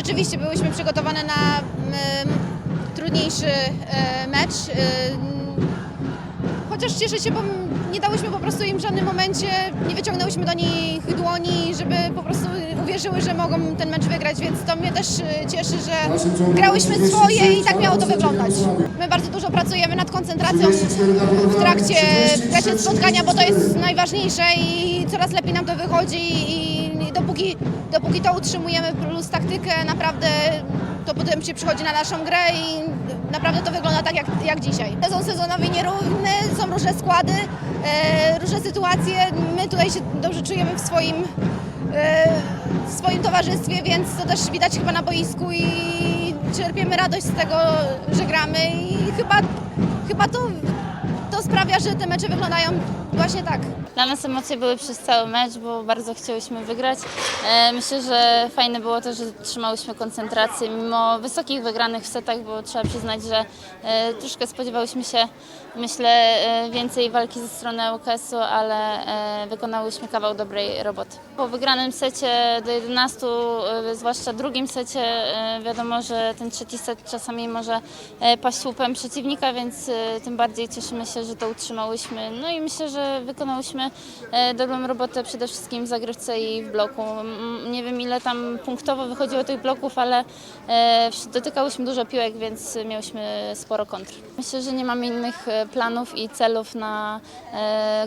Rzeczywiście byłyśmy przygotowane na mm, trudniejszy e, mecz. E, Chociaż cieszę się, bo nie dałyśmy po prostu im w żadnym momencie, nie wyciągnęłyśmy do nich dłoni, żeby po prostu uwierzyły, że mogą ten mecz wygrać, więc to mnie też e, cieszy, że grałyśmy swoje i tak miało to wyglądać. My bardzo dużo pracujemy nad koncentracją w trakcie, w trakcie spotkania, bo to jest najważniejsze i coraz lepiej nam to wychodzi i dopóki, dopóki to utrzymujemy plus taktykę, naprawdę to potem się przychodzi na naszą grę i naprawdę to wygląda tak jak, jak dzisiaj. Sezon sezonowy nierówny, są różne składy, e, różne sytuacje. My tutaj się dobrze czujemy w swoim, e, w swoim towarzystwie, więc to też widać chyba na boisku i czerpiemy radość z tego, że gramy i chyba, chyba to sprawia, że te mecze wyglądają właśnie tak. Dla nas emocje były przez cały mecz, bo bardzo chciałyśmy wygrać. E, Myślę, że fajne było to, że trzymałyśmy koncentrację mimo wysokich wygranych w setach, bo trzeba przyznać, że e, troszkę spodziewałyśmy się, myślę, e, więcej walki ze strony UKS-u, ale wykonałyśmy kawał dobrej roboty. Po wygranym secie do 11, e, zwłaszcza drugim secie, wiadomo, że ten trzeci set czasami może paść słupem przeciwnika, więc tym bardziej cieszymy się, że to utrzymałyśmy. No i myślę, że wykonałyśmy e, dobrą robotę przede wszystkim w zagrywce i w bloku. Nie wiem ile tam punktowo wychodziło tych bloków, ale e, dotykałyśmy dużo piłek, więc miałyśmy sporo kontr. Myślę, że nie mamy innych e, planów i celów na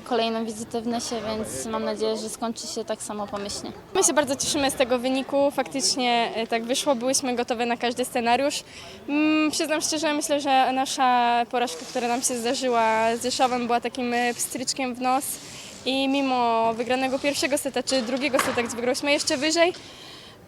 kolejną wizytę w Nysie, więc mam nadzieję, że skończy się tak samo pomyślnie. My się bardzo cieszymy z tego wyniku. Faktycznie tak wyszło, byłyśmy gotowe na każdy scenariusz. Mm, przyznam szczerze, myślę, że nasza porażka, która nam się zdarzyła z Rzeszowem była takim e, pstryczkiem w nos. I mimo wygranego pierwszego seta czy drugiego seta, gdzie wygrałyśmy jeszcze wyżej,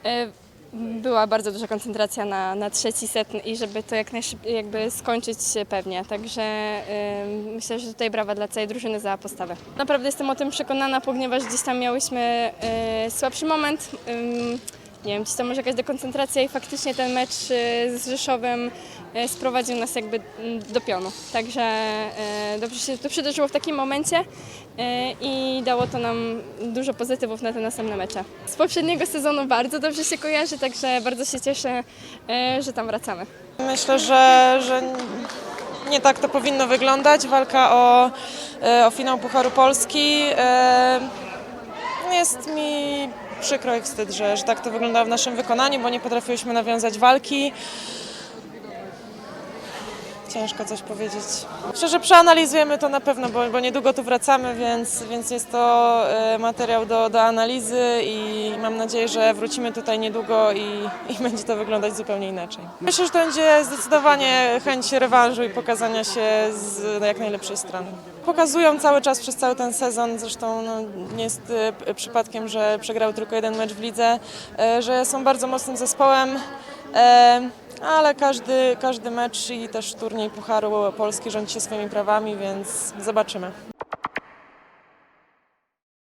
e, była bardzo duża koncentracja na, na trzeci set i żeby to jak najszybciej jakby skończyć pewnie. Także e, myślę, że tutaj brawa dla całej drużyny za postawę. Naprawdę jestem o tym przekonana, ponieważ gdzieś tam miałyśmy e, słabszy moment. Ym, nie wiem, może jakaś dekoncentracja i faktycznie ten mecz e, z Rzeszowem e, sprowadził nas jakby mm, do pionu. Także e, dobrze się to przydarzyło w takim momencie i dało to nam dużo pozytywów na te następne mecze. Z poprzedniego sezonu bardzo dobrze się kojarzy, także bardzo się cieszę, że tam wracamy. Myślę, że, że nie tak to powinno wyglądać. Walka o, o finał Pucharu Polski. Jest mi przykro i wstyd, że, że tak to wyglądało w naszym wykonaniu, bo nie potrafiłyśmy nawiązać walki. Ciężko coś powiedzieć. Myślę, że przeanalizujemy to na pewno, bo, bo niedługo tu wracamy, więc, więc jest to e, materiał do, do analizy i mam nadzieję, że wrócimy tutaj niedługo i, i będzie to wyglądać zupełnie inaczej. Myślę, że to będzie zdecydowanie chęć rewanżu i pokazania się z jak najlepszej strony. Pokazują cały czas przez cały ten sezon, zresztą no, nie jest e, przypadkiem, że przegrały tylko jeden mecz w lidze, e, że są bardzo mocnym zespołem. Ale każdy, każdy mecz i też turniej Pucharu Polski rządzi się swoimi prawami, więc zobaczymy.